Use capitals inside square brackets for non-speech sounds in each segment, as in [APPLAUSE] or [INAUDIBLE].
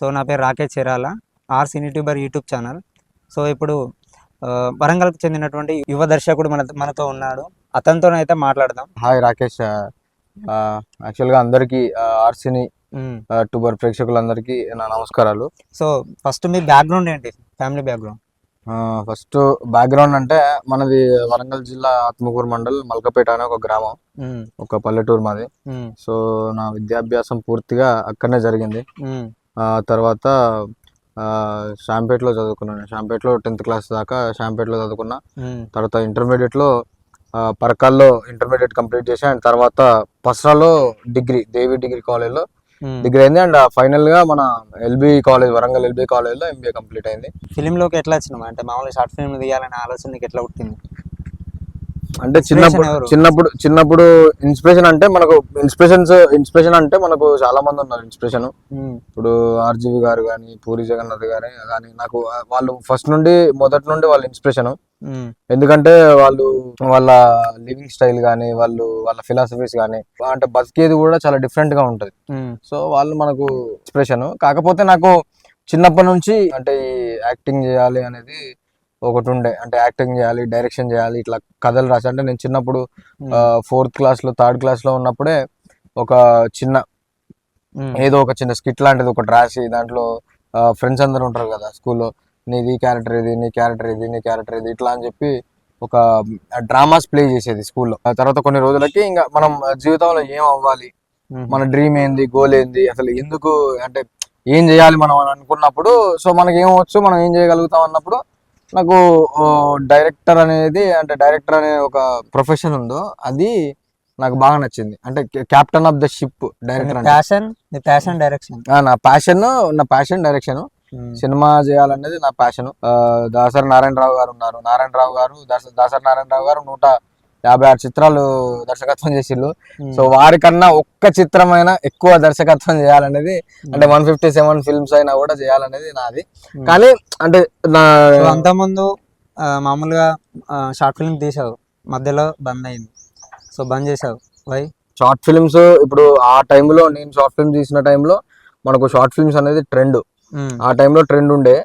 So నా పేరు Rakesh Chirala R cine tuber YouTube channel. So ఇప్పుడు వరంగల్కి చెందినటువంటి యువ దర్శకుడు మన మనతో ఉన్నాడు. అతనితోనైతే మాట్లాడదాం. హాయ్ రాకేష్ యాక్చువల్గా అందరికీ ఆర్సిని. టూబర్ ప్రేక్షకులందరికీ నా నమస్కారాలు. సో ఫస్ట్ మీ బ్యాక్గ్రౌండ్ ఏంటి? Family background. ఫస్ట్ బ్యాక్గ్రౌండ్ అంటే మనది వరంగల్ జిల్లా ఆత్మకూరు మండల్ మల్కపేట అనే ఒక గ్రామం. ఒక పల్లెటూరు మాది. సో నా విద్యాభ్యాసం పూర్తిగా అక్కడనే జరిగింది. తర్వాత ఆ, షాంపేట్లో చదువుకున్నాను షాంపేట్లో టెన్త్ క్లాస్ దాకా షాంపేట్లో చదువుకున్నా. తర్వాత ఇంటర్మీడియట్లో పరకాల్లో ఇంటర్మీడియట్ కంప్లీట్ చేసి అండ్ తర్వాత పస్రాలో డిగ్రీ దేవి డిగ్రీ కాలేజ్లో డిగ్రీ అయింది. అండ్ ఫైనల్గా మన ఎల్బి కాలేజ్ వరంగల్ ఎల్బి కాలేజ్లో ఎంబీఏ కంప్లీట్ అయింది. ఫిలింలోకి ఎట్లా వచ్చినావు? అంటే మామూలుగా షార్ట్ ఫిల్మ్ తీయాలనే ఆలోచన నీకు ఎట్లా పుట్టింది? అంటే చిన్నప్పుడు? చిన్నప్పుడు చిన్నప్పుడు ఇన్స్పిరేషన్ అంటే మనకు ఇన్స్పిరేషన్స్ ఇన్స్పిరేషన్ అంటే మనకు చాలా మంది ఉన్నారు ఇన్స్పిరేషన్. ఇప్పుడు ఆర్జీవి గారు కానీ పూరి జగన్నాథ్ గారు కానీ నాకు వాళ్ళు ఫస్ట్ నుండి మొదటి నుండి వాళ్ళ ఇన్స్పిరేషన్. ఎందుకంటే వాళ్ళు వాళ్ళ లివింగ్ స్టైల్ కానీ వాళ్ళు వాళ్ళ ఫిలాసఫీస్ కానీ అంటే బతికేది కూడా చాలా డిఫరెంట్గా ఉంటది. సో వాళ్ళు మనకు ఇన్స్పిరేషన్ కాకపోతే నాకు చిన్నప్పటి నుంచి అంటే ఈ యాక్టింగ్ చేయాలి అనేది ఒకటి ఉండే అంటే యాక్టింగ్ చేయాలి డైరెక్షన్ చేయాలి ఇట్లా కథలు రాసి. అంటే నేను చిన్నప్పుడు. ఫోర్త్ క్లాస్లో థర్డ్ క్లాస్లో ఉన్నప్పుడే ఒక చిన్న. ఏదో ఒక చిన్న స్కిట్ లాంటిది ఒకటి రాసి దాంట్లో ఫ్రెండ్స్ అందరూ ఉంటారు కదా స్కూల్లో. నీది క్యారెక్టర్ ఇది నీ క్యారెక్టర్ ఇది నీ క్యారెక్టర్ ఇది ఇట్లా అని చెప్పి ఒక డ్రామాస్ ప్లే చేసేది స్కూల్లో. ఆ తర్వాత కొన్ని రోజులకి ఇంకా మనం జీవితంలో ఏం అవ్వాలి. మన డ్రీమ్ ఏంది? గోల్ ఏంది? అసలు ఎందుకు? అంటే ఏం చేయాలి మనం అని అనుకున్నప్పుడు సో మనకి ఏం వచ్చు మనం ఏం చేయగలుగుతాం అన్నప్పుడు నాకు డైరెక్టర్ అనేది అంటే డైరెక్టర్ అనే ఒక ప్రొఫెషన్ ఉందో అది నాకు బాగా నచ్చింది. అంటే captain of the ship director passion నీ ప్యాషన్ డైరెక్షన్ నా ప్యాషన్ నా ప్యాషన్ డైరెక్షన్ సినిమా చేయాలనేది నా ప్యాషన్ దాసరి నారాయణరావు గారు ఉన్నారు. నారాయణరావు గారు దాస- దాసరి నారాయణరావు గారు నూట యాభై ఆరు చిత్రాలు దర్శకత్వం చేసిళ్ళు. సో వారికన్నా ఒక్క చిత్రమైనా ఎక్కువ దర్శకత్వం చేయాలనేది అంటే వన్ ఫిఫ్టీ సెవెన్ ఫిల్మ్స్ అయినా కూడా చేయాలనేది నాది. Hmm. కానీ అంటే నా అంతకుముందు మామూలుగా షార్ట్ ఫిల్మ్ తీసావు మధ్యలో బంద్ అయింది. సో బంద్ చేసావు వై? షార్ట్ ఫిల్మ్స్ ఇప్పుడు ఆ టైంలో నేను షార్ట్ ఫిల్మ్ తీసిన టైంలో మనకు షార్ట్ ఫిల్మ్స్ అనేది ట్రెండ్. ఆ టైంలో ట్రెండ్ ఉండే.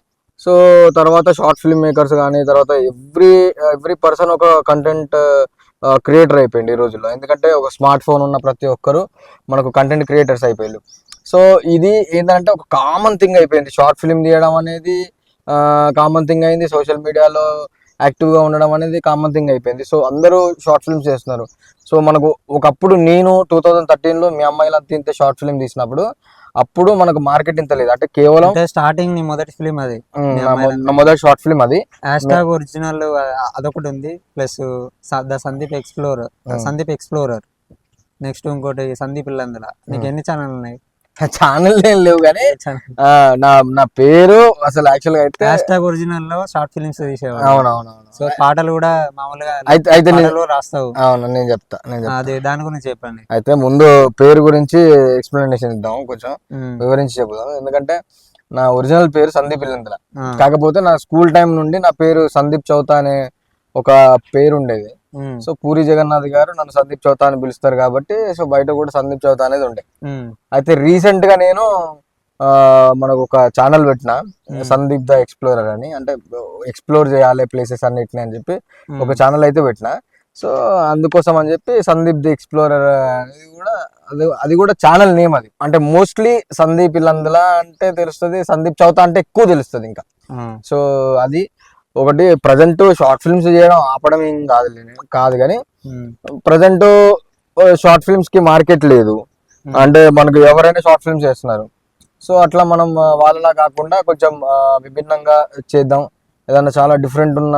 సో తర్వాత షార్ట్ ఫిల్మ్ మేకర్స్ కానీ తర్వాత ఎవ్రీ ఎవ్రీ పర్సన్ ఒక కంటెంట్ క్రియేటర్ అయిపోయింది ఈ రోజుల్లో. ఎందుకంటే ఒక స్మార్ట్ ఫోన్ ఉన్న ప్రతి ఒక్కరు మనకు కంటెంట్ క్రియేటర్స్ అయిపోయారు సో ఇది ఏంటంటే ఒక కామన్ థింగ్ అయిపోయింది. షార్ట్ ఫిల్మ్ తీయడం అనేది కామన్ థింగ్ అయింది. సోషల్ మీడియాలో యాక్టివ్గా ఉండడం అనేది కామన్ థింగ్ అయిపోయింది. సో అందరూ షార్ట్ ఫిల్మ్స్ చేస్తున్నారు. సో మనకు ఒకప్పుడు నేను టూ థౌజండ్ థర్టీన్లో మీ అమ్మాయిలు అంత ఇంత షార్ట్ ఫిల్మ్ తీసినప్పుడు అప్పుడు మనకు మార్కెట్ ఇంత లేదు. అంటే కేవలం స్టార్టింగ్ నీ మొదటి ఫిలిం అది. నా మొదటి షార్ట్ ఫిల్మ్ అది. హ్యాష్ ట్యాగ్ ఒరిజినల్ అదొకటి ఉంది. Plus the Sandeep explorer. Sandeep explorer next ఇంకోటి సందీప్ ఇల్లందుల. నీకు ఎన్ని ఛానల్ ఉన్నాయి? ఛానల్ ఏం లేవు కానీ నా నా పేరు అసలు యాక్చువల్గా అయితే హ్యాష్ ట్యాగ్ ఒరిజినల్లో షార్ట్ ఫిలిమ్స్ తీసేవాడు అవునవునవును. సో పాటలు కూడా మామూలుగా అయితే అయితే నేను రాస్తావు. అవును నేను చెప్తా నేను అది దాని గురించి చెప్పండి. అయితే ముందు పేరు గురించి ఎక్స్ప్లెనేషన్ ఇద్దాం కొంచెం వివరించి చెబుదాం. ఎందుకంటే నా ఒరిజినల్ పేరు సందీప్ ఇల్లందుల ఆ, కాకపోతే నా స్కూల్ టైం నుండి నా పేరు సందీప్ చౌతా అనే ఒక పేరు ఉండేది. సో పూరి జగన్నాథ్ గారు నన్ను సందీప్ చౌతా అని పిలుస్తారు కాబట్టి సో బయట కూడా సందీప్ చౌతా అనేది ఉండే. అయితే రీసెంట్గా నేను మనకు ఒక ఛానల్ పెట్టిన. సందీప్ ద ఎక్స్ప్లోరర్ అని అంటే ఎక్స్ప్లోర్ చేయాలి ప్లేసెస్ అన్నిటిని అని చెప్పి ఒక ఛానల్ అయితే పెట్టిన. సో అందుకోసం అని చెప్పి సందీప్ ది ఎక్స్ప్లోరర్ అనేది కూడా అది అది కూడా ఛానల్ నేమ్ అది. అంటే మోస్ట్లీ సందీప్ ఇల్లందుల అంటే తెలుస్తుంది సందీప్ చౌతా అంటే ఎక్కువ తెలుస్తుంది ఇంకా. సో అది ఒకటి ప్రజెంట్ షార్ట్ ఫిల్మ్స్ చేయడం ఆపడం ఏం కాదు కాదు కానీ ప్రజెంట్ షార్ట్ ఫిల్మ్స్కి మార్కెట్ లేదు. అంటే మనకు ఎవరైనా షార్ట్ ఫిల్మ్స్ చేస్తున్నారు. సో అట్లా మనం వాళ్ళలా కాకుండా కొంచెం విభిన్నంగా చేద్దాం. ఏదన్నా చాలా డిఫరెంట్ ఉన్న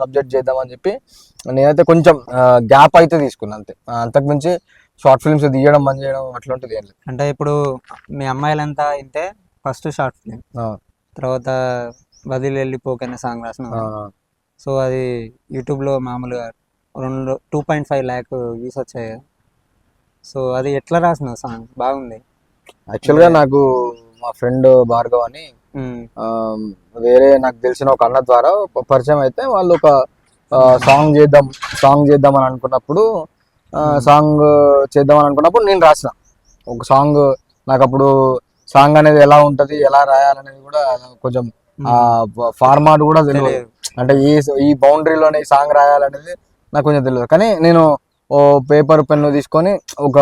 సబ్జెక్ట్ చేద్దాం అని చెప్పి నేనైతే కొంచెం గ్యాప్ అయితే తీసుకున్నాను అంతే. అంతకుమించి షార్ట్ ఫిల్మ్స్ తీయడం బంద్ చేయడం అట్లాంటిది ఏం లేదు. అంటే ఇప్పుడు మీ అమ్మాయిలంతా ఇంతే ఫస్ట్ షార్ట్ ఫిలిం ఆ, తర్వాత వదిలి వెళ్ళిపోకనే సాంగ్ రాసిన సో అది యూట్యూబ్లో మామూలుగా రెండు two point five lakh views వచ్చాయి. సో అది ఎట్లా రాసినావు సాంగ్? బాగుంది. యాక్చువల్గా నాకు మా ఫ్రెండ్ భార్గవ్ అని వేరే నాకు తెలిసిన ఒక అన్న ద్వారా పరిచయం అయితే వాళ్ళు ఒక సాంగ్ చేద్దాం సాంగ్ చేద్దాం అని అనుకున్నప్పుడు సాంగ్ చేద్దాం అని అనుకున్నప్పుడు నేను రాసిన. ఒక సాంగ్ నాకు అప్పుడు సాంగ్ అనేది ఎలా ఉంటది ఎలా రాయాలనేది కూడా కొంచెం ఆ ఫార్మాట్ కూడా తెలియదు. అంటే ఈ ఈ బౌండరీలోనే ఈ సాంగ్ రాయాలనేది నాకు కొంచెం తెలియదు కానీ నేను ఓ పేపర్ పెన్ను తీసుకొని ఒక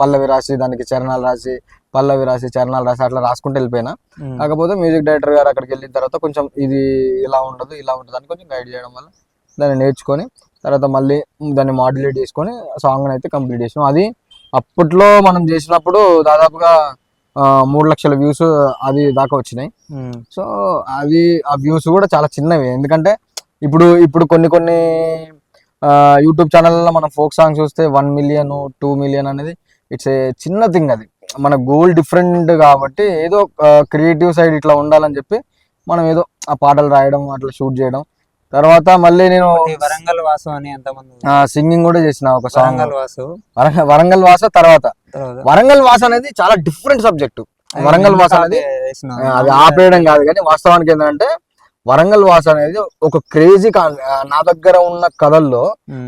పల్లవి రాసి దానికి చరణాలు రాసి పల్లవి రాసి చరణాలు రాసి అట్లా రాసుకుంటూ వెళ్ళిపోయినా. కాకపోతే మ్యూజిక్ డైరెక్టర్ గారు అక్కడికి వెళ్ళిన తర్వాత కొంచెం ఇది ఇలా ఉండదు ఇలా ఉంటుంది అని కొంచెం గైడ్ చేయడం వల్ల దాన్ని నేర్చుకొని తర్వాత మళ్ళీ దాన్ని మాడ్యులేట్ చేసుకొని సాంగ్ అయితే కంప్లీట్ చేసినాం అది అప్పట్లో మనం చేసినప్పుడు దాదాపుగా మూడు లక్షల వ్యూస్ అది దాకా వచ్చినాయి. సో అది ఆ వ్యూస్ కూడా చాలా చిన్నవి. ఎందుకంటే ఇప్పుడు ఇప్పుడు కొన్ని కొన్ని యూట్యూబ్ ఛానల్లో మనం ఫోక్ సాంగ్స్ చూస్తే వన్ మిలియన్ టూ మిలియన్ అనేది ఇట్స్ ఏ చిన్న థింగ్ అది. మన గోల్ డిఫరెంట్ కాబట్టి ఏదో క్రియేటివ్ సైడ్ ఇట్లా ఉండాలని చెప్పి మనం ఏదో ఆ పాటలు రాయడం అట్లా షూట్ చేయడం. తర్వాత మళ్ళీ నేను వరంగల్ వాసు అని ఎంతమంది సింగింగ్ కూడా చేసిన ఒక సాంగ్. వరంగల్ వాసు. వరంగల్ వాస తర్వాత. వరంగల్ వాస అనేది చాలా డిఫరెంట్ సబ్జెక్ట్. వరంగల్ వాస అనేది అది ఆపేయడం కాదు కానీ వాస్తవానికి ఏంటంటే వరంగల్ వాస అనేది ఒక క్రేజీ నా దగ్గర ఉన్న కథల్లో.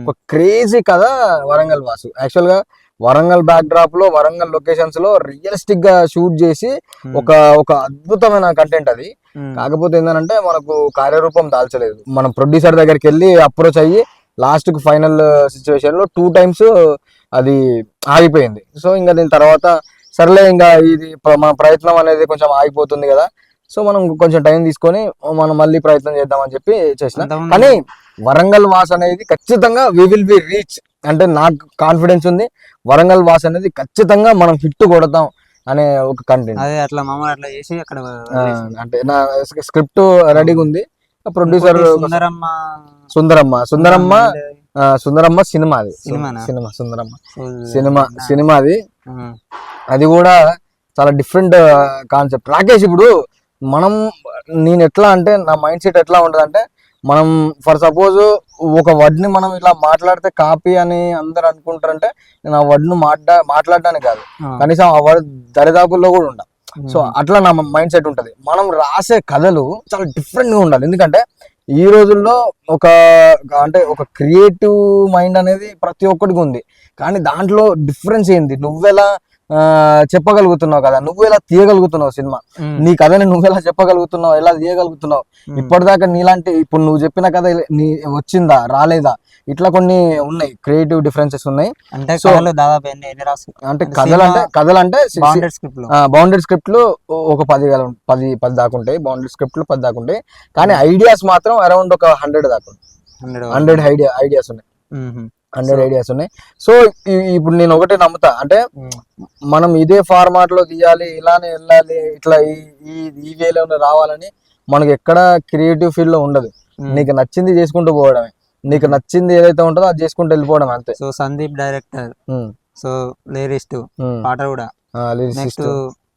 ఒక క్రేజీ కథ వరంగల్ వాసు యాక్చువల్గా వరంగల్ బ్యాక్ డ్రాప్లో వరంగల్ లొకేషన్స్లో రియలిస్టిక్గా షూట్ చేసి. ఒక ఒక అద్భుతమైన కంటెంట్ అది. కాకపోతే ఏంటంటే మనకు కార్యరూపం దాల్చలేదు మనం ప్రొడ్యూసర్ దగ్గరికి వెళ్ళి అప్రోచ్ అయ్యి లాస్ట్కు ఫైనల్ సిచ్యువేషన్లో టూ టైమ్స్ అది ఆగిపోయింది సో ఇంకా దీని తర్వాత సర్లే ఇంకా ఇది మన ప్రయత్నం అనేది కొంచెం ఆగిపోతుంది కదా. సో మనం కొంచెం టైం తీసుకొని మనం మళ్ళీ ప్రయత్నం చేద్దామని చెప్పి చేసిన. కానీ వరంగల్ వాస్ అనేది ఖచ్చితంగా వి విల్ బి రీచ్ అంటే నాకు కాన్ఫిడెన్స్ ఉంది. వరంగల్ వాస్ అనేది ఖచ్చితంగా మనం హిట్ కొడతాం అనే ఒక కంటెంట్ అదే అట్లా మామూలు అట్లా చేసి అక్కడ. అంటే నా స్క్రిప్ట్ రెడీగా ఉంది. ప్రొడ్యూసర్ సుందరమ్మ. సుందరమ్మ. సుందరమ్మ సుందరమ్మ సినిమా అది? సినిమా సుందరమ్మ. సినిమా సినిమా అది. అది కూడా చాలా డిఫరెంట్ కాన్సెప్ట్ రాకేష్ ఇప్పుడు మనం నేను ఎట్లా అంటే నా మైండ్ సెట్ ఎట్లా ఉంటుంది అంటే మనం ఫర్ సపోజ్ ఒక word ని మనం ఇట్లా మాట్లాడితే కాపీ అని అందరు అనుకుంటారంటే నేను ఆ word ను మాట్లా మాట్లాడడానికి కాదు. కనీసం ఆ వర్డ్ దరిదాపుల్లో కూడా ఉండ ఉమ్. సో అట్లా నా మైండ్ సెట్ ఉంటది. మనం రాసే కథలు చాలా డిఫరెంట్గా ఉండాలి. ఎందుకంటే ఈ రోజుల్లో ఒక అంటే ఒక క్రియేటివ్ మైండ్ అనేది ప్రతి ఒక్కడికి ఉంది. కానీ దాంట్లో డిఫరెన్స్ ఏంది? నువ్వెలా చెప్పగలుగుతున్నావు కదా. నువ్వు ఎలా తీయగలుగుతున్నావు సినిమా. నీ కథని నువ్వెలా చెప్పగలుగుతున్నావు? ఎలా తీయగలుగుతున్నావు. ఇప్పటిదాకా నీలాంటి ఇప్పుడు నువ్వు చెప్పిన కథ నీ వచ్చిందా? రాలేదా? ఇట్లా కొన్ని ఉన్నాయి. క్రియేటివ్ డిఫరెన్సెస్ ఉన్నాయి. అంటే దాదాపు అంటే కథలు అంటే కథలు అంటే బాండెడ్ స్క్రిప్ట్లో. ఒక పది పది పది దాకా ఉంటాయి. బౌండెడ్ స్క్రిప్ట్లో పది దాకా ఉంటాయి. కానీ ఐడియాస్ మాత్రం అరౌండ్ ఒక హండ్రెడ్ దాకా హండ్రెడ్ ఐడియా ఐడియాస్ ఉన్నాయి. హండ్రెడ్ ఐడియాస్ ఉన్నాయి. సో ఇప్పుడు నేను ఒకటే నమ్ముతా. అంటే మనం ఇదే ఫార్మాట్లో తీయాలి ఇలానే వెళ్ళాలి ఇట్లా ఈ ఈ- వేలోనే రావాలని మనకి ఎక్కడ క్రియేటివ్ ఫీల్డ్లో ఉండదు. నీకు నచ్చింది చేసుకుంటూ పోవడమే. నీకు నచ్చింది ఏదైతే ఉంటుందో అది చేసుకుంటూ వెళ్ళిపోవడం అంతే. So Sandeep director so lyricist. పాట కూడా. నెక్స్ట్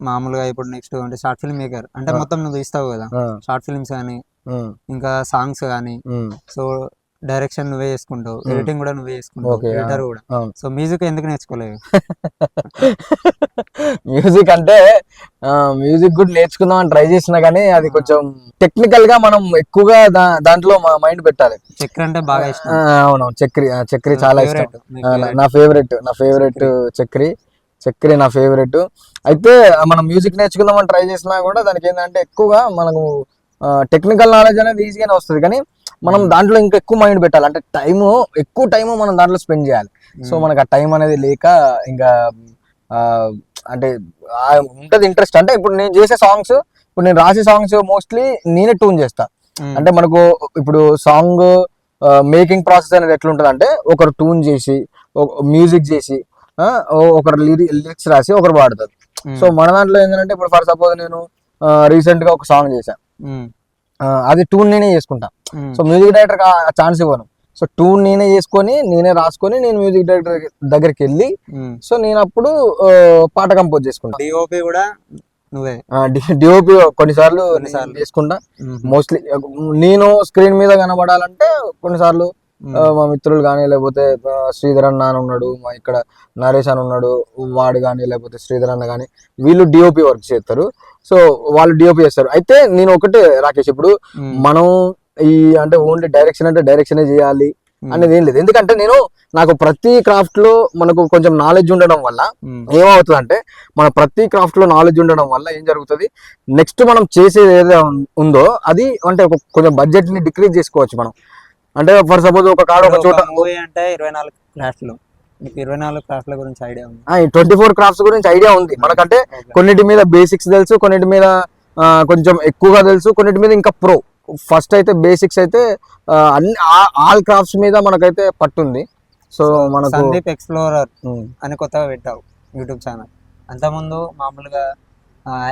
మామూలుగా ఇప్పుడు నెక్స్ట్ అంటే షార్ట్ ఫిల్మ్ మేకర్ అంటే. మొత్తం నువ్వు ఇస్తావు కదా. షార్ట్ ఫిల్మ్స్ కానీ ఉమ్, ఇంకా సాంగ్స్ కానీ. సో డైరెక్షన్ నువ్వే చేసుకుంటావు. ఎడిటింగ్ కూడా నువ్వే చేసుకుంటావు. ఎడిటర్ కూడా అవును. సో మ్యూజిక్ ఎందుకు నేర్చుకోలేవు [LAUGHS] మ్యూజిక్ అంటే మ్యూజిక్ కూడా నేర్చుకుందాం అని ట్రై చేసినా కానీ అది కొంచెం టెక్నికల్గా మనం ఎక్కువగా దాంట్లో మా మైండ్ పెట్టాలి చక్కెర అంటే బాగా ఇష్టం ఆ, అవునవును చక్రి చక్రి చాలా ఇష్టం. నా ఫేవరెట్ నా ఫేవరెట్ చక్రి చక్రి నా ఫేవరెట్ అయితే మనం మ్యూజిక్ నేర్చుకుందామని ట్రై చేసినా కూడా దానికి ఏంటంటే ఎక్కువగా మనకు టెక్నికల్ నాలెడ్జ్ అనేది ఈజీగానే వస్తుంది కానీ మనం దాంట్లో ఇంకా ఎక్కువ మైండ్ పెట్టాలి అంటే టైం ఎక్కువ టైం మనం దాంట్లో స్పెండ్ చేయాలి సో Hmm. మనకు ఆ టైం అనేది లేక ఇంకా అంటే ఉంటది ఇంట్రెస్ట్ అంటే ఇప్పుడు నేను చేసే సాంగ్స్ ఇప్పుడు నేను రాసే సాంగ్స్ మోస్ట్లీ నేనే ట్యూన్ చేస్తా Hmm. అంటే మనకు ఇప్పుడు సాంగ్ మేకింగ్ ప్రాసెస్ అనేది ఎట్లుంటది అంటే ఒకరు ట్యూన్ చేసి మ్యూజిక్ చేసి ఒకరు లిరిక్స్ రాసి ఒకరు పాడతారు Hmm. సో మన దాంట్లో ఏంటంటే ఇప్పుడు ఫర్ సపోజ్ నేను రీసెంట్గా ఒక సాంగ్ చేశాను Hmm. అది ట్యూన్ నేనే చేసుకుంటా. సో మ్యూజిక్ డైరెక్టర్ ఛాన్స్ ఇవ్వను సో ట్యూన్ నేనే చేసుకొని నేనే రాసుకొని నేను మ్యూజిక్ డైరెక్టర్ దగ్గరికి వెళ్ళి. సో నేను అప్పుడు పాట కంపోజ్ చేసుకుంటా డిఓపి కూడా నువ్వే డిఓపి కొన్నిసార్లు నేను కొన్నిసార్లు. చేసుకుంటా. మోస్ట్లీ నేను స్క్రీన్ మీద కనబడాలంటే కొన్నిసార్లు మా మిత్రులు కానీ లేకపోతే శ్రీధర్ అన్న అని ఉన్నాడు మా ఇక్కడ నరేష్ అని ఉన్నాడు వాడు కానీ లేకపోతే శ్రీధర్ అన్న కానీ వీళ్ళు డిఓపి వర్క్ చేస్తారు సో వాళ్ళు డిఓపి చేస్తారు. అయితే నేను ఒకటే రాకేష్ ఇప్పుడు. మనం ఈ అంటే ఓన్లీ డైరెక్షన్ అంటే డైరెక్షనే చేయాలి అనేది ఏం లేదు. ఎందుకంటే నేను నాకు ప్రతి క్రాఫ్ట్లో మనకు కొంచెం నాలెడ్జ్ ఉండడం వల్ల ఏమవుతుంది అంటే మన ప్రతి క్రాఫ్ట్లో నాలెడ్జ్ ఉండడం వల్ల ఏం జరుగుతుంది? నెక్స్ట్ మనం చేసేది ఏదో ఉందో అది అంటే ఒక కొంచెం బడ్జెట్ని డిక్రీజ్ చేసుకోవచ్చు మనం. అంటే ఫర్ సపోజ్ ఒక కాడ ఒక చోట అంటే ఇరవై నాలుగు క్రాఫ్ట్లు మీకు ఇరవై నాలుగు క్రాఫ్ట్ల గురించి ఐడియా ఉంది. ట్వంటీ ఫోర్ క్రాఫ్ట్స్ గురించి ఐడియా ఉంది. మనకంటే కొన్నిటి మీద బేసిక్స్ తెలుసు కొన్నిటి మీద కొంచెం ఎక్కువగా తెలుసు కొన్నిటి మీద ఇంకా ప్రో. ఫస్ట్ అయితే బేసిక్స్ అయితే అన్ని ఆల్ క్రాఫ్ట్స్ మీద మనకైతే పట్టుంది. సో మనకు సందీప్ ఎక్స్ప్లోరర్ ఉమ్, అని కొత్తగా పెట్టావు యూట్యూబ్ ఛానల్. అంతకుముందు మామూలుగా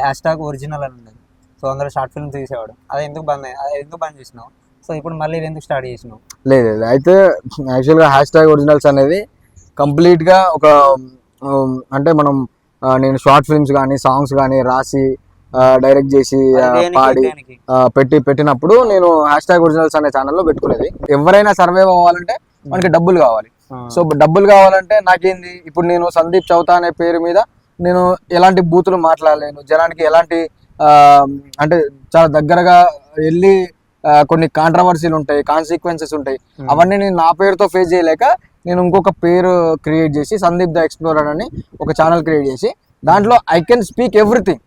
హ్యాష్ ట్యాగ్ ఒరిజినల్ అని ఉండేది. సో అందులో షార్ట్ ఫిల్మ్ తీసేవాడు. అది ఎందుకు బంద్ అది ఎందుకు బంద్ చేసినావు? సో ఇప్పుడు మళ్ళీ ఎందుకు స్టార్ట్ చేసినావు? లేదు లేదు. అయితే యాక్చువల్గా హ్యాష్ ట్యాగ్ ఒరిజినల్స్ అనేది కంప్లీట్గా ఒక అంటే మనం నేను షార్ట్ ఫిల్మ్స్ కానీ సాంగ్స్ కానీ రాసి డైరెక్ట్ చేసి పాడి పెట్టి పెట్టినప్పుడు నేను హ్యాష్ ట్యాగ్ ఒరిజినల్స్ అనే ఛానల్లో పెట్టుకునేది. ఎవరైనా సర్వైవ్ అవ్వాలంటే మనకి డబ్బులు కావాలి. సో డబ్బులు కావాలంటే నాకేంది? ఇప్పుడు నేను సందీప్ చౌతా అనే పేరు మీద నేను ఎలాంటి బూతులు మాట్లాడలేను. జనానికి ఎలాంటి అంటే చాలా దగ్గరగా వెళ్ళి కొన్ని కాంట్రవర్సీలు ఉంటాయి కాన్సిక్వెన్సెస్ ఉంటాయి. అవన్నీ నేను నా పేరుతో ఫేస్ చేయలేక నేను ఇంకొక పేరు క్రియేట్ చేసి సందీప్ ద ఎక్స్ప్లోరర్ అని ఒక ఛానల్ క్రియేట్ చేసి దాంట్లో ఐ కెన్ స్పీక్ ఎవ్రీథింగ్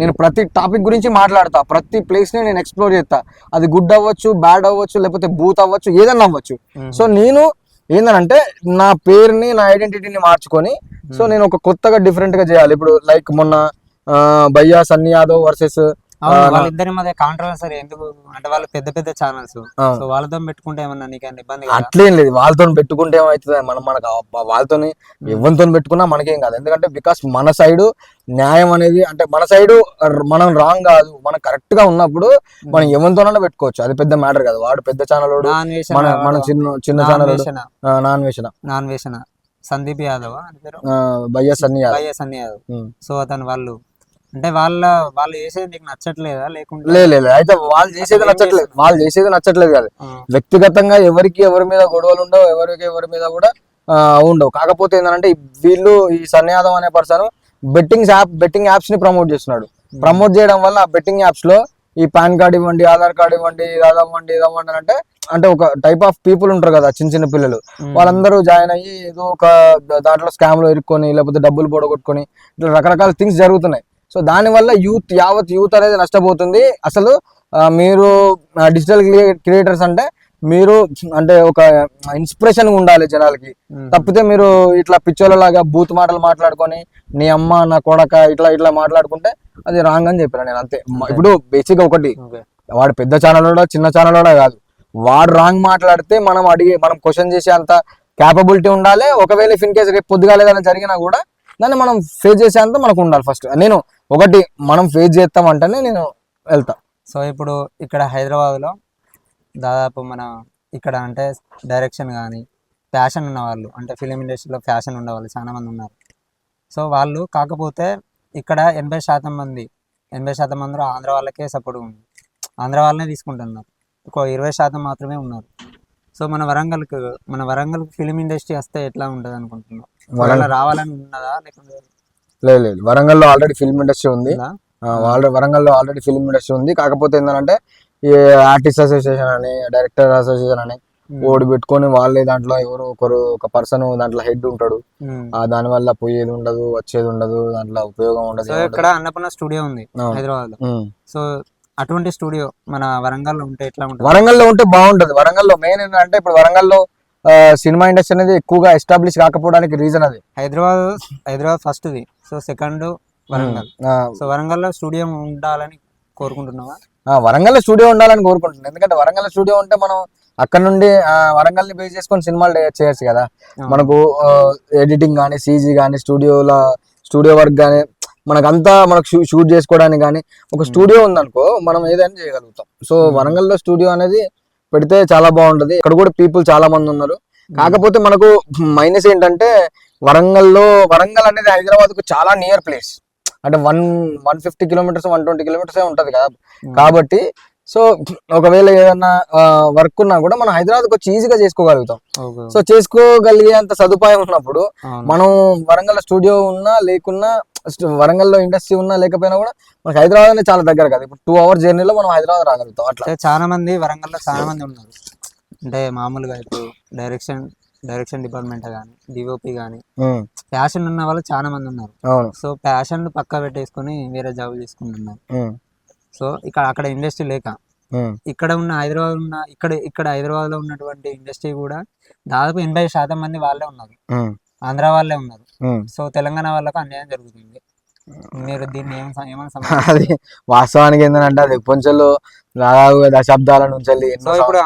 నేను ప్రతి టాపిక్ గురించి మాట్లాడతా ప్రతి ప్లేస్ని నేను ఎక్స్ప్లోర్ చేస్తా. అది గుడ్ అవ్వచ్చు బ్యాడ్ అవ్వచ్చు లేకపోతే బూత్ అవ్వచ్చు ఏదన్నా అవ్వచ్చు. ఉమ్, సో నేను ఏంటంటే నా పేరుని నా ఐడెంటిటీని మార్చుకొని సో నేను ఒక కొత్తగా డిఫరెంట్గా చేయాలి. ఇప్పుడు లైక్ మొన్న భయ్యా సన్నీ యాదవ్ వర్సెస్ వాళ్ళిద్దరి మధ్య కాంట్రవర్సరీ ఎందుకు? అంటే వాళ్ళు పెద్ద పెద్ద ఛానల్స్ సో వాళ్ళతో పెట్టుకుంటే ఏమన్నా నీకు ఇబ్బంది అట్లేం లేదు. వాళ్ళతో పెట్టుకుంటే ఏమవుతుంది? మనం మనకు వాళ్ళతో ఎవరితో పెట్టుకున్నా మనకేం కాదు. ఎందుకంటే బికాస్ మన సైడు న్యాయం అనేది అంటే మన సైడు మనం రాంగ్ కాదు. మనం కరెక్ట్గా ఉన్నప్పుడు మనం ఎవరితోనైనా పెట్టుకోవచ్చు. అది పెద్ద మ్యాటర్ కాదు. వాడు పెద్ద ఛానల్ వేషణ మన మన చిన్న చిన్న నాన్ ఛానల్ వేషణ నాన్ వేసిన నాన్ వేషణ సందీప్ యాదవ్ భయ్యా సన్నీ యాదవ్. సో అతను వాళ్ళు అంటే వాళ్ళ వాళ్ళు చేసేది నీకు నచ్చట్లేదా? లేకుంటే లే లే, లే. అయితే వాళ్ళు చేసేది నచ్చట్లేదు? వాళ్ళు చేసేది నచ్చట్లేదు కాదు. వ్యక్తిగతంగా ఎవరికి ఎవరి మీద గొడవలు ఉండవు ఎవరికి ఎవరి మీద కూడా ఉండవు. కాకపోతే ఏంటంటే వీళ్ళు ఈ సన్యాదం అనే పర్సన్ బెట్టింగ్ యాప్ బెట్టింగ్ యాప్స్ని ప్రమోట్ చేస్తున్నాడు. ప్రమోట్ చేయడం వల్ల ఆ బెట్టింగ్ యాప్స్లో ఈ పాన్ కార్డ్ ఇవ్వండి ఆధార్ కార్డ్ ఇవ్వండి ఇది అవ్వండి ఇది అవ్వండి అని అంటే అంటే ఒక టైప్ ఆఫ్ పీపుల్ ఉంటారు కదా చిన్న చిన్న పిల్లలు. వాళ్ళందరూ జాయిన్ అయ్యి ఏదో ఒక దాంట్లో స్కామ్లో ఇరుక్కొని లేకపోతే డబ్బులు పొడగొట్టుకొని ఇట్లా రకరకాల థింగ్స్ జరుగుతున్నాయి. సో దానివల్ల యూత్ యావత్ యూత్ అనేది నష్టపోతుంది. అసలు మీరు డిజిటల్ క్రియేటర్స్ అంటే మీరు అంటే ఒక ఇన్స్పిరేషన్ ఉండాలి జనాలకి. తప్పితే మీరు ఇట్లా పిచ్చోళ్ళలాగా బూత్ మాటలు మాట్లాడుకొని నీ అమ్మ నా కొడక ఇట్లా ఇట్లా మాట్లాడుకుంటే అది రాంగ్ అని చెప్పాను నేను అంతే. ఇప్పుడు బేసిక్ ఒకటి. వాడు పెద్ద ఛానల్ చిన్న ఛానల్ కాదు. వాడు రాంగ్ మాట్లాడితే మనం అడిగే మనం క్వశ్చన్ చేసే అంత క్యాపబిలిటీ ఉండాలి. ఒకవేళ ఇఫ్ ఇన్ కేసు రేపు పొద్దుగా ఏదైనా జరిగినా కూడా దాన్ని మనం ఫేస్ చేసే అంత మనకు ఉండాలి ఫస్ట్ నేను ఒకటి మనం ఫేస్ చేస్తాం అంటేనే నేను వెళ్తా. సో ఇప్పుడు ఇక్కడ హైదరాబాద్లో దాదాపు మన ఇక్కడ అంటే డైరెక్షన్ కానీ ఫ్యాషన్ ఉన్న వాళ్ళు అంటే ఫిలిం ఇండస్ట్రీలో ఫ్యాషన్ ఉన్న వాళ్ళు చాలా మంది ఉన్నారు. సో వాళ్ళు కాకపోతే ఇక్కడ ఎనభై శాతం మంది ఎనభై శాతం మంది ఆంధ్ర వాళ్ళకే సపోర్ట్ ఉంది. ఆంధ్ర వాళ్ళనే తీసుకుంటున్నారు. ఒక ఇరవై శాతం మాత్రమే ఉన్నారు. సో మన వరంగల్కి మన వరంగల్ ఫిలిం ఇండస్ట్రీ వస్తే ఎట్లా ఉంటుంది అనుకుంటున్నాం ఒకవేళ రావాలని ఉన్నదా? లేకుంటే లేదు లేదు వరంగల్లో ఆల్రెడీ ఫిల్మ్ ఇండస్ట్రీ ఉంది? ఆల్రెడీ వరంగల్లో ఆల్రెడీ ఫిల్మ్ ఇండస్ట్రీ ఉంది కాకపోతే ఏంటంటే ఈ ఆర్టిస్ట్ అసోసియేషన్ అని డైరెక్టర్ అసోసియేషన్ అని ఉమ్, ఓడి పెట్టుకొని వాళ్ళే దాంట్లో ఎవరు ఒకరు ఒక పర్సన్ దాంట్లో హెడ్ ఉంటాడు ఉమ్. ఆ దాని వల్ల పోయేది ఉండదు వచ్చేది ఉండదు దాంట్లో ఉపయోగం ఉండదు ఇక్కడ అన్నపూర్ణ స్టూడియో ఉంది. హైదరాబాద్లో. ఉమ్. సో అటువంటి స్టూడియో మన వరంగల్లో ఉంటే ఎట్లా ఉంటుంది వరంగల్లో ఉంటే బాగుంటది వరంగల్లో మెయిన్ ఏంటంటే ఇప్పుడు వరంగల్లో ఆ, సినిమా ఇండస్ట్రీ అనేది ఎక్కువగా ఎస్టాబ్లిష్ కాకపోవడానికి రీజన్ అది Hyderabad Hyderabad first the so second Warangal. ఆ, సో వరంగల్లో స్టూడియో ఉండాలని కోరుకుంటున్నావా? ఆ, వరంగల్లో స్టూడియో ఉండాలని కోరుకుంటున్నాను ఎందుకంటే వరంగల్ స్టూడియో ఉంటే మనం అక్కడ నుండి ఆ, వరంగల్ని బేస్ చేసుకొని సినిమాలు చేయొచ్చు కదా. మనకు ఎడిటింగ్ కానీ సీజీ కానీ స్టూడియోల స్టూడియో వర్క్ కానీ మనకంతా మనకు షూట్ చేసుకోవడానికి కానీ ఒక స్టూడియో ఉందనుకో మనం ఏదైనా చేయగలుగుతాం. సో. వరంగల్లో స్టూడియో అనేది పెడితే చాలా బాగుంటది. ఇక్కడ కూడా పీపుల్ చాలా మంది ఉన్నారు. కాకపోతే మనకు మైనస్ ఏంటంటే వరంగల్లో వరంగల్ అనేది హైదరాబాద్కు చాలా నియర్ ప్లేస్ అంటే one one fifty kilometres one twenty kilometres ఉంటది కదా. కాబట్టి సో ఒకవేళ ఏదన్నా వర్క్ ఉన్నా కూడా మనం హైదరాబాద్కి వచ్చి ఈజీగా చేసుకోగలుగుతాం. సో చేసుకోగలిగేంత సదుపాయం ఉన్నప్పుడు. మనం వరంగల్ స్టూడియో ఉన్నా లేకున్నా వరంగల్లో ఇండస్ట్రీ ఉన్నా లేకపోయినా కూడా మనకి హైదరాబాద్ అనేది చాలా దగ్గర కదా. ఇప్పుడు టూ అవర్స్ జర్నీలో మనం హైదరాబాద్ రాగలుగుతాం అట్లా. అంటే చాలా మంది వరంగల్లో చాలా మంది ఉన్నారు. అంటే మామూలుగా ఇప్పుడు డైరెక్షన్ డైరెక్షన్ డిపార్ట్మెంట్ కానీ డిఓపి కానీ ఉమ్, ప్యాషన్ ఉన్న వాళ్ళు చాలా మంది ఉన్నారు. సో ప్యాషన్ పక్క పెట్టేసుకొని వేరే జాబ్ చేసుకుంటున్నారు సో ఇక్కడ అక్కడ ఇండస్ట్రీ లేక ఇక్కడ ఉన్న హైదరాబాద్ ఉన్న ఇక్కడ ఇక్కడ హైదరాబాద్లో ఉన్నటువంటి ఇండస్ట్రీ కూడా దాదాపు ఎనభై శాతం మంది వాళ్ళే ఉన్నారు. ఆంధ్ర వాళ్ళే ఉన్నారు. సో తెలంగాణ వాళ్ళకు అన్యాయం జరుగుతుంది. మీరు దీన్ని [LAUGHS] అది వాస్తవానికి ఏంటంటే అది కొంచెంలో దాదాపుగా దశాబ్దాల నుంచి ఎన్నో ఇప్పుడు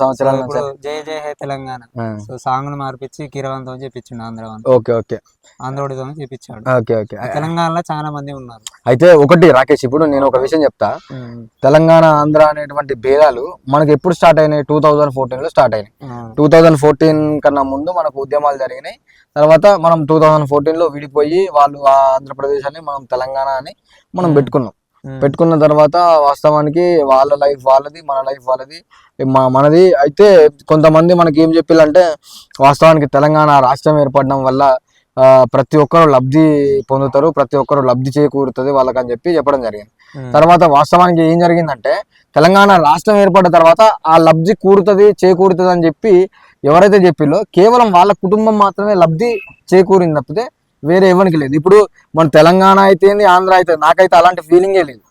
సంవత్సరాల నుంచి జయ జయ హే తెలంగాణ. సో సాంగ్ మార్పించి కీరవంతం చేపించిండు ఆంధ్ర ఓకే ఓకే. ఆంధ్రోడితో చేపించాడు ఓకే ఓకే. తెలంగాణలో చాలా మంది ఉన్నారు. అయితే ఒకటి రాకేష్ ఇప్పుడు నేను ఒక విషయం చెప్తా. తెలంగాణ ఆంధ్ర అనేటువంటి భేదాలు మనకి ఎప్పుడు స్టార్ట్ అయినాయి? టూ థౌజండ్ ఫోర్టీన్లో స్టార్ట్ అయినాయి. టూ థౌజండ్ ఫోర్టీన్ కన్నా ముందు మనకు ఉద్యమాలు జరిగినాయి. తర్వాత మనం టూ థౌజండ్ ఫోర్టీన్లో విడిపోయి వాళ్ళు ఆ ఆంధ్రప్రదేశ్ అని మనం తెలంగాణ అని మనం. పెట్టుకున్నాం. పెట్టుకున్న తర్వాత వాస్తవానికి వాళ్ళ లైఫ్ వాళ్ళది మన లైఫ్ వాళ్ళది. మనది. అయితే కొంతమంది మనకి ఏం చెప్పారంటే వాస్తవానికి తెలంగాణ రాష్ట్రం ఏర్పడడం వల్ల ప్రతి ఒక్కరు లబ్ధి పొందుతారు ప్రతి ఒక్కరు లబ్ధి చేకూరుతుంది వాళ్ళకని చెప్పి చెప్పడం జరిగింది. తర్వాత వాస్తవానికి ఏం జరిగిందంటే తెలంగాణ రాష్ట్రం ఏర్పడిన తర్వాత ఆ లబ్ధి కూడుతుంది చేకూరుతుంది అని చెప్పి ఎవరైతే చెప్పిల్లో కేవలం వాళ్ళ కుటుంబం మాత్రమే లబ్ధి చేకూరింది తప్పితే వేరే ఎవరికి లేదు. ఇప్పుడు మన తెలంగాణ అయితే ఆంధ్ర అయితే నాకైతే అలాంటి ఫీలింగే లేదు.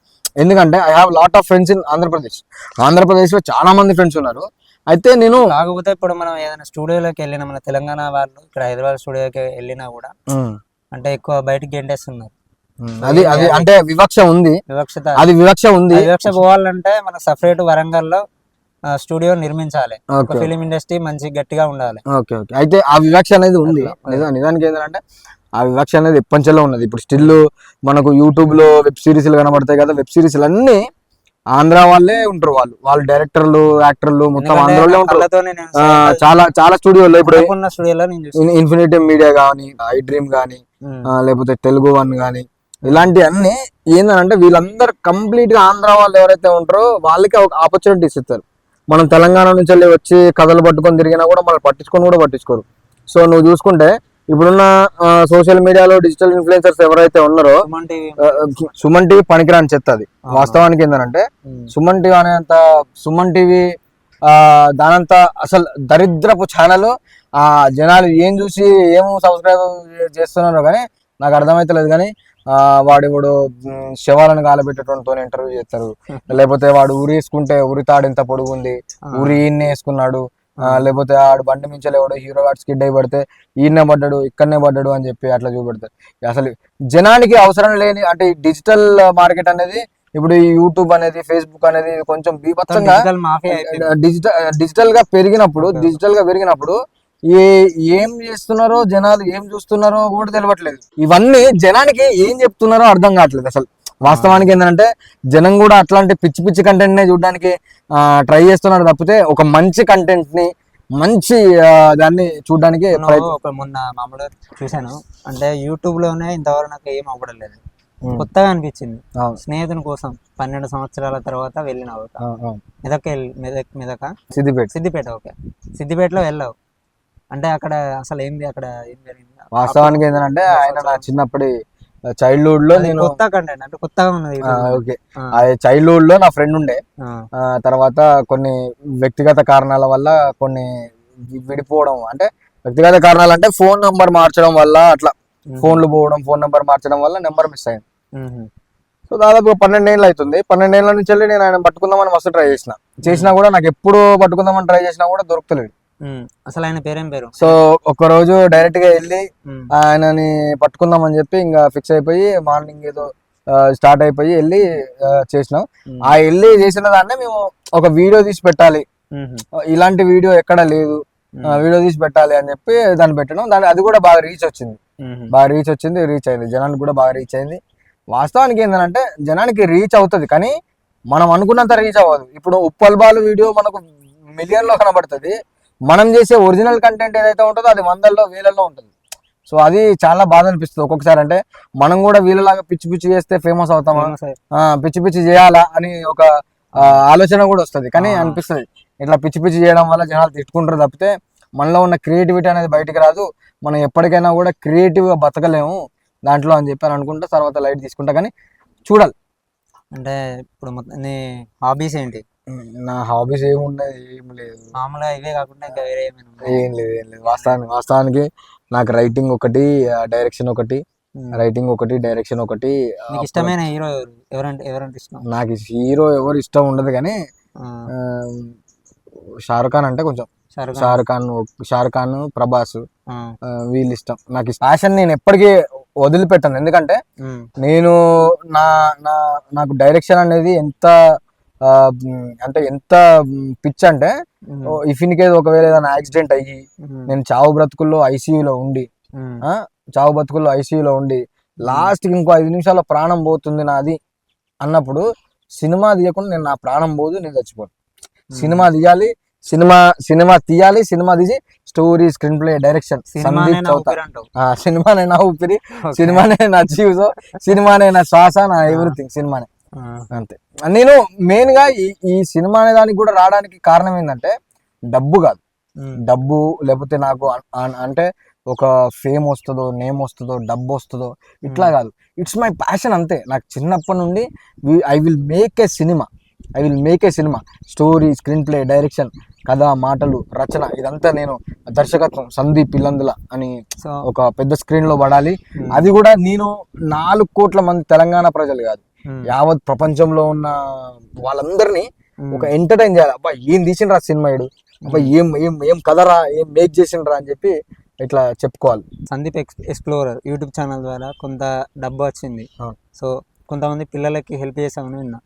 ఎందుకంటే I have lot of friends in Andhra Pradesh. ఆంధ్రప్రదేశ్లో చాలా మంది ఫ్రెండ్స్ ఉన్నారు. అయితే నేను కాకపోతే ఇప్పుడు మనం ఏదైనా స్టూడియోలోకి వెళ్ళినా మన తెలంగాణ వాళ్ళు ఇక్కడ హైదరాబాద్ స్టూడియోకి వెళ్ళినా కూడా అంటే ఎక్కువ బయటికి గెంటేస్తున్నారు. అది అది అంటే వివక్ష ఉంది. వివక్షత అది వివక్ష ఉంది. వివక్ష పోవాలంటే మన సపరేట్ వరంగల్లో స్టూడియో నిర్మించాలి. ఫిలిం ఇండస్ట్రీ మంచి గట్టిగా ఉండాలి. Okay okay. అయితే ఆ వివక్ష అనేది ఉంది. నిజానికి ఏంటంటే ఆ వివక్ష అనేది ఎప్పటిలో ఉన్నది. ఇప్పుడు స్టిల్ మనకు యూట్యూబ్లో వెబ్ సిరీస్లు కనబడతాయి కదా వెబ్ సిరీస్లు అన్ని ఆంధ్ర వాళ్ళే ఉంటారు వాళ్ళు. వాళ్ళు డైరెక్టర్లు యాక్టర్లు మొత్తం ఆంధ్రలో ఉంటారు. చాలా చాలా స్టూడియోలో ఇప్పుడు ఇన్ఫినిటీ మీడియా కానీ ఐ డ్రీమ్ కానీ. లేకపోతే తెలుగు వన్ కానీ ఇలాంటి అన్ని ఏంటంటే వీళ్ళందరూ కంప్లీట్గా ఆంధ్ర వాళ్ళు ఎవరైతే ఉంటారో వాళ్ళకి ఒక ఆపర్చునిటీస్ ఇస్తారు. మనం తెలంగాణ నుంచి వెళ్ళి వచ్చి కథలు పట్టుకొని తిరిగినా కూడా మనం పట్టించుకొని కూడా పట్టించుకోరు సో నువ్వు చూసుకుంటే ఇప్పుడున్న సోషల్ మీడియాలో డిజిటల్ ఇన్ఫ్లుయెన్సర్స్ ఎవరైతే ఉన్నారో సుమన్ టీవీ పనికిరాని చెత్త అది. వాస్తవానికి ఏంటంటే. సుమన్ టీవీ అనేంత సుమన్ టీవీ ఆ దానంత అసలు దరిద్రపు ఛానల్ ఆ జనాలు ఏం చూసి ఏం సబ్స్క్రైబ్ చేస్తున్నారో కానీ నాకు అర్థమైతలేదు కానీ ఆ వాడు ఇప్పుడు శవాలను కాలబెట్టడంతో ఇంటర్వ్యూ చేస్తారు [LAUGHS] లేకపోతే వాడు ఉరి వేసుకుంటే ఉరి తాడు ఎంత పొడుగు ఉంది. ఉరి ఈయన్నే వేసుకున్నాడు లేకపోతే ఆడు బండి మించలే ఎవడో హీరో గార్డ్ స్కిడ్ అయి పడితే ఈయన్నే పడ్డాడు ఇక్కడనే పడ్డాడు అని చెప్పి అట్లా చూపెడతారు అసలు జనానికి అవసరం లేని అంటే డిజిటల్ మార్కెట్ అనేది ఇప్పుడు ఈ యూట్యూబ్ అనేది ఫేస్బుక్ అనేది కొంచెం బీభత్సంగా డిజిటల్ డిజిటల్గా పెరిగినప్పుడు. డిజిటల్గా పెరిగినప్పుడు ఏ ఏం చేస్తున్నారో జనాలు ఏం చూస్తున్నారో కూడా తెలియట్లేదు ఇవన్నీ జనానికి ఏం చెప్తున్నారో అర్థం కావట్లేదు అసలు. వాస్తవానికి ఏంటంటే జనం కూడా అట్లాంటి పిచ్చి పిచ్చి కంటెంట్ నే చూడడానికి ట్రై చేస్తున్నారు తప్పితే ఒక మంచి కంటెంట్ని మంచి దాన్ని చూడడానికి ఒక మొన్న మామూలుగా చూశాను. అంటే యూట్యూబ్లోనే ఇంతవరకు నాకు ఏం అవ్వడలేదు. కొత్తగా అనిపించింది. స్నేహితుని కోసం పన్నెండు సంవత్సరాల తర్వాత వెళ్ళిన మెదక్ మెదక్ మెదక? సిద్దిపేట. సిద్దిపేట ఓకే. సిద్దిపేటలో వెళ్ళావు. అంటే అక్కడ అసలు ఏంది అక్కడ ఏం జరిగింది? వాస్తవానికి ఏంటంటే ఆయన నా చిన్నప్పటి చైల్డ్హుడ్లో నేను కొత్త కంటెంట్ అంటే కొత్తగా ఉన్నది YouTube. ఓకే. ఆ, అది చైల్డ్హుడ్లో నా ఫ్రెండ్ ఉండే. తర్వాత కొన్ని వ్యక్తిగత కారణాల వల్ల కొన్ని విడిపోవడం అంటే వ్యక్తిగత కారణాలు అంటే ఫోన్ నంబర్ మార్చడం వల్ల అట్లా. ఫోన్లు పోవడం ఫోన్ నంబర్ మార్చడం వల్ల నెంబర్ మిస్ అయింది సో దాదాపు పన్నెండేళ్ళు అవుతుంది పన్నెండేళ్ళ నుంచి వెళ్ళి నేను ఆయన పట్టుకుందామని మస్తు ట్రై చేసిన. చేసినా కూడా నాకు ఎప్పుడు పట్టుకుందామని ట్రై చేసినా కూడా దొరుకుతలేదు. ఉమ్. అసలు ఆయన పేరేం పేరు? సో ఒక రోజు డైరెక్ట్గా వెళ్ళి ఆయనని పట్టుకుందామని చెప్పి ఇంకా ఫిక్స్ అయిపోయి మార్నింగ్ ఏదో స్టార్ట్ అయిపోయి వెళ్ళి చేసినాం. ఆ వెళ్ళి చేసిన దాన్నే మేము ఒక వీడియో తీసి పెట్టాలి. ఇలాంటి వీడియో ఎక్కడ లేదు. వీడియో తీసి పెట్టాలి అని చెప్పి దాన్ని పెట్టడం దాని అది కూడా బాగా రీచ్ వచ్చింది. బాగా రీచ్ వచ్చింది రీచ్ అయింది. జనానికి కూడా బాగా రీచ్ అయింది. వాస్తవానికి ఏంటంటే జనానికి రీచ్ అవుతుంది. కానీ మనం అనుకున్నంత రీచ్ అవ్వదు. ఇప్పుడు ఉప్పల్ బాలు వీడియో మనకు మిలియన్లో కనబడుతుంది. మనం చేసే ఒరిజినల్ కంటెంట్ ఏదైతే ఉంటుందో అది వందల్లో వేలల్లో ఉంటుంది. సో అది చాలా బాధ అనిపిస్తుంది. ఒక్కొక్కసారి అంటే మనం కూడా వీళ్ళలాగా పిచ్చి పిచ్చి చేస్తే ఫేమస్ అవుతామా? ఆ, పిచ్చి పిచ్చి చేయాలా అని ఒక ఆలోచన కూడా వస్తుంది. కానీ. అనిపిస్తుంది. ఇట్లా పిచ్చి పిచ్చి చేయడం వల్ల జనాలు తిట్టుకుంటారు తప్పితే మనలో ఉన్న క్రియేటివిటీ అనేది బయటికి రాదు. మనం ఎప్పటికైనా కూడా creative గా బతకలేము దాంట్లో అని చెప్పి అని అనుకుంటా తర్వాత లైట్ తీసుకుంటా. కానీ చూడాలి. అంటే ఇప్పుడు నీ హాబీస్ ఏంటి? నా హాబీస్ ఏమున్నాయి ఏం లేదు. మామూలుగా ఇవే కాకుండా ఇంకా వేరే ఏమైనా ఉన్నాయా? ఏం లేదు ఏం లేదు. వాస్తవానికి వాస్తవానికి నాకు రైటింగ్ ఒకటి డైరెక్షన్ ఒకటి. రైటింగ్ ఒకటి డైరెక్షన్ ఒకటి నీకు ఇష్టమైన హీరో ఎవరు? ఎవరంటే ఎవరంటే ఇష్టం? నాకు హీరో ఎవరు ఇష్టం ఉండదు కానీ షారుఖ్ ఖాన్ అంటే కొంచెం. షారుఖ్ ఖాన్. షారుఖ్ ఖాన్ ప్రభాస్ వీళ్ళు ఇష్టం. నాకు ప్యాషన్ నేను ఎప్పటికీ వదిలిపెట్టాను. ఎందుకంటే నేను నా నా నాకు డైరెక్షన్ అనేది ఎంత అంటే ఎంత పిచ్ అంటే ఇఫ్ ఇన్ కేస్ ఒకవేళ ఏదైనా యాక్సిడెంట్ అయ్యి నేను చావు బ్రతుకుల్లో ఐసీయూలో ఉండి చావు బతుకుల్లో ఐసీయూలో ఉండి లాస్ట్కి ఇంకో ఐదు నిమిషాల్లో ప్రాణం పోతుంది నాది అన్నప్పుడు సినిమా తీయకుండా నేను నా ప్రాణం పోదు నేను చచ్చిపోను. సినిమా తీయాలి సినిమా సినిమా తీయాలి సినిమా తీసి story screenplay direction Sandeep Chowta. సినిమానే నా ఊపిరి. సినిమానే నా జీవితం సినిమానే నా శ్వాస నా ఎవ్రీథింగ్ సినిమానే. అంతే. నేను మెయిన్గా ఈ సినిమా అనే దానికి కూడా రావడానికి కారణం ఏంటంటే డబ్బు కాదు. డబ్బు లేకపోతే నాకు అంటే ఒక ఫేమ్ వస్తుందో నేమ్ వస్తుందో డబ్బు వస్తుందో ఇట్లా కాదు. ఇట్స్ మై ప్యాషన్ అంతే. నాకు చిన్నప్పటి నుండి I will make a cinema. I will make a cinema. Story screenplay direction కథ మాటలు రచన ఇదంతా నేను దర్శకత్వం సందీప్ పిల్లందుల అని ఒక పెద్ద స్క్రీన్లో పడాలి. ఉమ్, అది కూడా నేను నాలుగు కోట్ల మంది తెలంగాణ ప్రజలు కాదు. ఉమ్, యావత్ ప్రపంచంలో ఉన్న వాళ్ళందరినీ ఉమ్, ఒక ఎంటర్టైన్ చేయాలి. అబ్బా ఏం తీసిండ్రా సినిమా ఇడు అబ్బా ఏం ఏం ఏం కదరా ఏం మేక్ చేసిండ్రా అని చెప్పి ఇట్లా చెప్పుకోవాలి. Sandeep ex explorer YouTube channel ద్వారా కొంత డబ్బు వచ్చింది. సో కొంతమంది పిల్లలకి హెల్ప్ చేసామని విన్నా.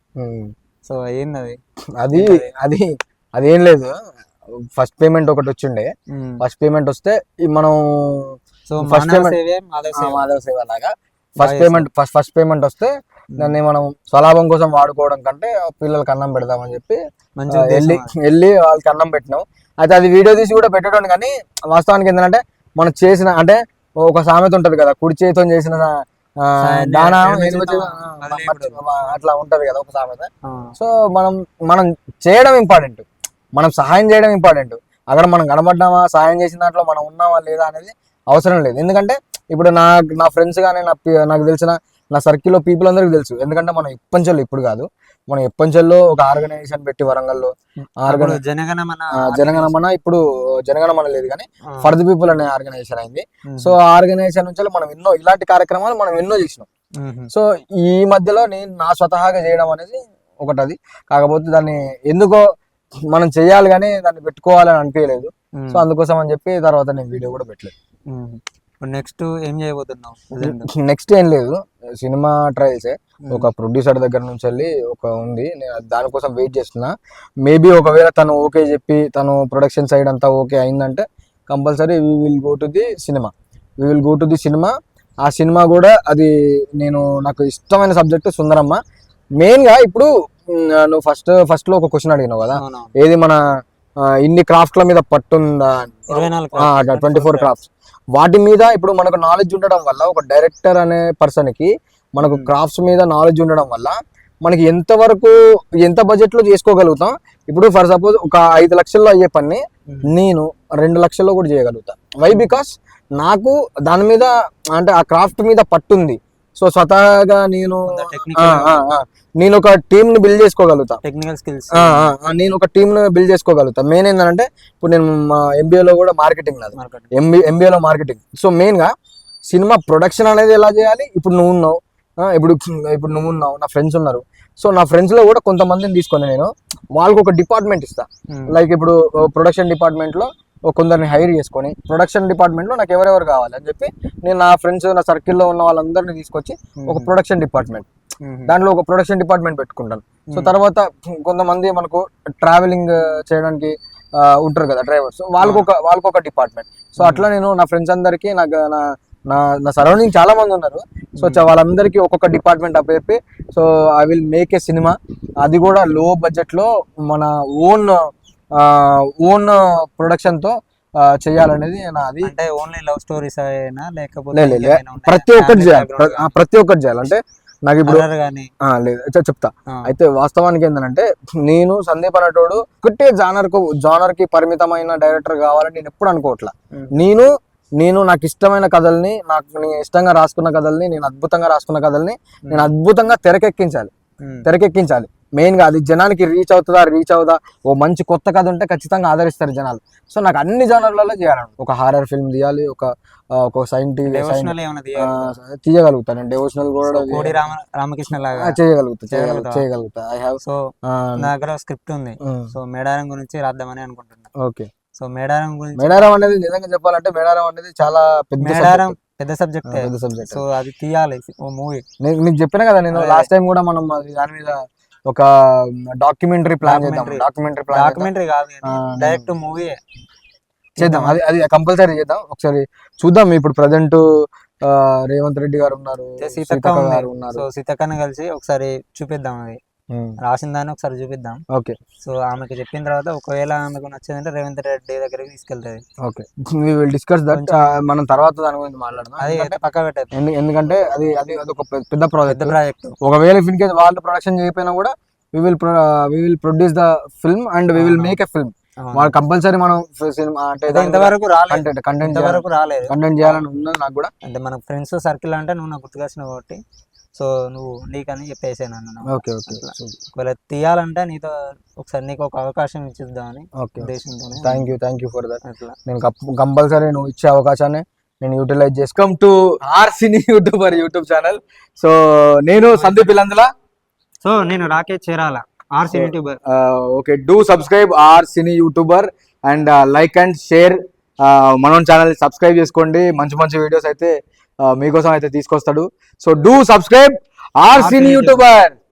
సో ఏంది అది అది అది అదేం లేదు. ఫస్ట్ పేమెంట్ ఒకటి వచ్చిండే. ఫస్ట్ పేమెంట్ వస్తే మనం సో payment- సేవే మాధవ సేవ లాగా. First payment first first payment వస్తే దాన్ని మనం స్వలాభం కోసం వాడుకోవడం కంటే పిల్లలకి అన్నం పెడదామని చెప్పి వెళ్ళి. వెళ్ళి వాళ్ళకి అన్నం పెట్టినాం. అయితే అది వీడియో తీసి కూడా పెట్టడం కానీ వాస్తవానికి ఏంటంటే మనం చేసిన అంటే ఒక సామెత ఉంటది కదా కుడి చేతితో చేసిన దాన అట్లా ఉంటది కదా ఒక సామెత. సో మనం మనం చేయడం ఇంపార్టెంట్ మనం సహాయం చేయడం ఇంపార్టెంట్ అక్కడ మనం కనబడ్డామా సహాయం చేసిన దాంట్లో మనం ఉన్నామా లేదా అనేది అవసరం లేదు. ఎందుకంటే ఇప్పుడు నా నా ఫ్రెండ్స్ కానీ నా నాకు తెలిసిన నా సర్కిల్లో పీపుల్ అందరికీ తెలుసు. ఎందుకంటే మనం ఎప్పంచెల్లో ఇప్పుడు కాదు. మనం ఎప్పంచెల్లో ఒక ఆర్గనైజేషన్ పెట్టి వరంగల్లో జనగణమన జనగణమన ఇప్పుడు జనగణమన లేదు కానీ ఫర్ ది పీపుల్ అనే ఆర్గనైజేషన్ అయింది. సో ఆ ఆర్గనైజేషన్ నుంచి మనం ఎన్నో ఇలాంటి కార్యక్రమాలు మనం ఎన్నో చేసినాం. సో ఈ మధ్యలో నేను నా స్వతహాగా చేయడం అనేది ఒకటి అది కాకపోతే దాన్ని ఎందుకో మనం చేయాలి కానీ దాన్ని పెట్టుకోవాలని అనిపించలేదు. సో అందుకోసం అని చెప్పి తర్వాత నేను వీడియో కూడా పెట్టలేదు. నెక్స్ట్ ఏం చేయబోతున్నావు? నెక్స్ట్ ఏం లేదు. సినిమా ట్రయల్స్ ఒక ప్రొడ్యూసర్ దగ్గర నుంచి వెళ్ళి ఒక ఉంది. నేను దానికోసం వెయిట్ చేస్తున్నా. మేబీ ఒకవేళ తను ఓకే చెప్పి తను ప్రొడక్షన్ సైడ్ అంతా ఓకే అయిందంటే compulsory we will go to the cinema we will go to the cinema ఆ సినిమా కూడా అది నేను నాకు ఇష్టమైన సబ్జెక్ట్ సుందరమ్మ. మెయిన్గా ఇప్పుడు నువ్వు ఫస్ట్ ఫస్ట్లో ఒక క్వశ్చన్ అడిగినావు కదా. ఏది మన ఇన్ని క్రాఫ్ట్ల మీద పట్టుందా? ట్వంటీ ఫోర్ క్రాఫ్ట్స్ వాటి మీద ఇప్పుడు మనకు నాలెడ్జ్ ఉండడం వల్ల ఒక డైరెక్టర్ అనే పర్సన్కి మనకు. క్రాఫ్ట్స్ మీద నాలెడ్జ్ ఉండడం వల్ల మనకి ఎంత వరకు ఎంత బడ్జెట్లో చేసుకోగలుగుతాం? ఇప్పుడు ఫర్ సపోజ్ ఒక ఐదు లక్షల్లో అయ్యే పని. నేను రెండు లక్షల్లో కూడా చేయగలుగుతా. వై బికాస్ నాకు దాని మీద అంటే ఆ క్రాఫ్ట్ మీద పట్టుంది. సో స్వతహాగా నేను నేను ఒక టీమ్ని బిల్డ్ చేసుకోగలుగుతా టెక్నికల్ స్కిల్స్ నేను ఒక టీమ్ను బిల్డ్ చేసుకోగలుగుతా. మెయిన్ ఏంటంటే ఇప్పుడు నేను మా ఎంబీఏలో కూడా మార్కెటింగ్ నాది. ఎంబీ ఎంబీఏలో మార్కెటింగ్ సో మెయిన్గా సినిమా ప్రొడక్షన్ అనేది ఎలా చేయాలి? ఇప్పుడు నువ్వు ఉన్నావు. ఇప్పుడు ఇప్పుడు నువ్వు ఉన్నావు. నా ఫ్రెండ్స్ ఉన్నారు. సో నా ఫ్రెండ్స్లో కూడా కొంతమందిని తీసుకొని నేను వాళ్ళకి ఒక డిపార్ట్మెంట్ ఇస్తా. లైక్ ఇప్పుడు ప్రొడక్షన్ డిపార్ట్మెంట్లో కొందరిని హైర్ చేసుకొని ప్రొడక్షన్ డిపార్ట్మెంట్లో నాకు ఎవరెవరు కావాలి అని చెప్పి నేను నా ఫ్రెండ్స్ నా సర్కిల్లో ఉన్న వాళ్ళందరినీ తీసుకొచ్చి ఒక ప్రొడక్షన్ డిపార్ట్మెంట్ దాంట్లో ఒక ప్రొడక్షన్ డిపార్ట్మెంట్ పెట్టుకుంటాను. సో తర్వాత కొంతమంది మనకు ట్రావెలింగ్ చేయడానికి ఉంటారు కదా డ్రైవర్స్. వాళ్ళకు ఒక వాళ్ళకు ఒక డిపార్ట్మెంట్. సో అట్లా నేను నా ఫ్రెండ్స్ అందరికీ నాకు నా నా నా సరౌండింగ్ చాలా మంది ఉన్నారు. సో వాళ్ళందరికీ ఒక్కొక్క డిపార్ట్మెంట్ అప్పచెప్పి so I will make a cinema. అది కూడా లో బడ్జెట్లో మన ఓన్ ఓన్ ప్రొడక్షన్తో చేయాలనేది నాది అంటే ఓన్లీ లవ్ స్టోరీస్ అయినా లేకపోతే? ప్రతి ఒక్కటి చేయాలి. ప్రతి ఒక్కటి చేయాలి. అంటే నాకు ఇప్పుడు లేదు. చెప్తా. అయితే వాస్తవానికి ఏంటంటే నేను సందీప్ అనేటోడు ఒకటే జానర్కు జానర్కి పరిమితమైన డైరెక్టర్ కావాలని నేను ఎప్పుడు అనుకోవట్లా. నేను నేను నాకు ఇష్టమైన కథల్ని నాకు నేను ఇష్టంగా రాసుకున్న కథల్ని నేను అద్భుతంగా రాసుకున్న కథల్ని నేను అద్భుతంగా తెరకెక్కించాలి. తెరకెక్కించాలి. మెయిన్గా అది జనానికి రీచ్ అవుతుందా రీచ్ అవుదా ఓ మంచి కొత్త కథ ఉంటే ఖచ్చితంగా ఆదరిస్తారు జనాలు. సో నాకు అన్ని జనాలలో చేయాలి. ఒక హారర్ ఫిల్మ్ తీయాలి ఒక ఒక సైంటిఫిక్ తీయగలుగుతాను. నేను డెవోషనల్ కూడా రామకృష్ణ లాగా చేయగలుగుతా చేయగలుగుతా ఐ హావ్ సో నా దగ్గర స్క్రిప్ట్ ఉంది. సో మేడారం గురించి రాద్దామని అనుకుంటున్నా. ఓకే. సో మేడారం గురించి మేడారం అనేది నిజంగా చెప్పాలంటే మేడారం అనేది చాలా పెద్ద మేడారం. పెద్ద సబ్జెక్ట్ పెద్ద సబ్జెక్ట్ సో అది తీయాలి ఓ మూవీ. నేను నీకు చెప్పిన కదా నేను. లాస్ట్ టైం కూడా మనం దాని మీద ఒక డాక్యుమెంటరీ ప్లాన్ చేద్దాం. డాక్యుమెంటరీ ప్లాన్ డాక్యుమెంటరీ కాదు డైరెక్ట్ మూవీ చేద్దాం. అది అది కంపల్సరీ చేద్దాం. ఒకసారి చూద్దాం. ఇప్పుడు ప్రజెంట్ రేవంత్ రెడ్డి గారు ఉన్నారు సీతక్క గారు ఉన్నారు. సో సీతక్కని కలిసి ఒకసారి చూపిద్దాం అది. రాసిన దాన్ని ఒకసారి చూపిద్దాం. ఓకే. సో ఆమెకి చెప్పిన తర్వాత ఒకవేళ ఆమెకు నచ్చిందంటే రేవంత్ రెడ్డి దగ్గరికి తీసుకెళ్తుంది. Okay. We will discuss that మనం తర్వాత దాని గురించి మాట్లాడదాం. అది పక్క పెట్టదు ఎందు- ఎందుకంటే అది అది ఒక పెద్ద- ప్రాజెక్ట్ ప్రాజెక్ట్ ఒకవేళ ఇన్ కేస్ వాళ్ళు ప్రొడక్షన్ చేయకపోయినా కూడా we will we will produce the film and we will. Make a film వాళ్ళు కంపల్సరీ మనం సినిమా అంటే ఇంతవరకు రాలేదు. కంటెంట్ కంటెంట్ ఇంతవరకు రాలేదు. కంటెంట్ చేయాలని ఉన్నది నాకు కూడా. అంటే మన ఫ్రెండ్స్ సర్కిల్ అంటే నువ్వు నాకు గుర్తుకొచ్చినావు కాబట్టి సో నువ్వు నీకని చెప్పేసాను అన్న ఓకే ఓకే. ఒకవేళ తీయాలంటే నీతో ఒకసారి నీకు ఒక అవకాశం ఇచ్చిద్దామని ఓకే ఉద్దేశంతో thank you thank you for that అట్లా. నేను కంపల్సరీ నువ్వు ఇచ్చే అవకాశాన్ని నేను utilize చేసుకమ్ to R cine YouTuber YouTube channel so నేను సందీప్ ఇలందుల సో నేను Rakesh Cherala RC YouTuber okay do subscribe R cine YouTuber and like and share మనం ఛానల్ సబ్స్క్రైబ్ చేసుకోండి. మంచి మంచి వీడియోస్ అయితే మీకోసం అయితే తీసుకొస్తాడు. So do subscribe R cine YouTuber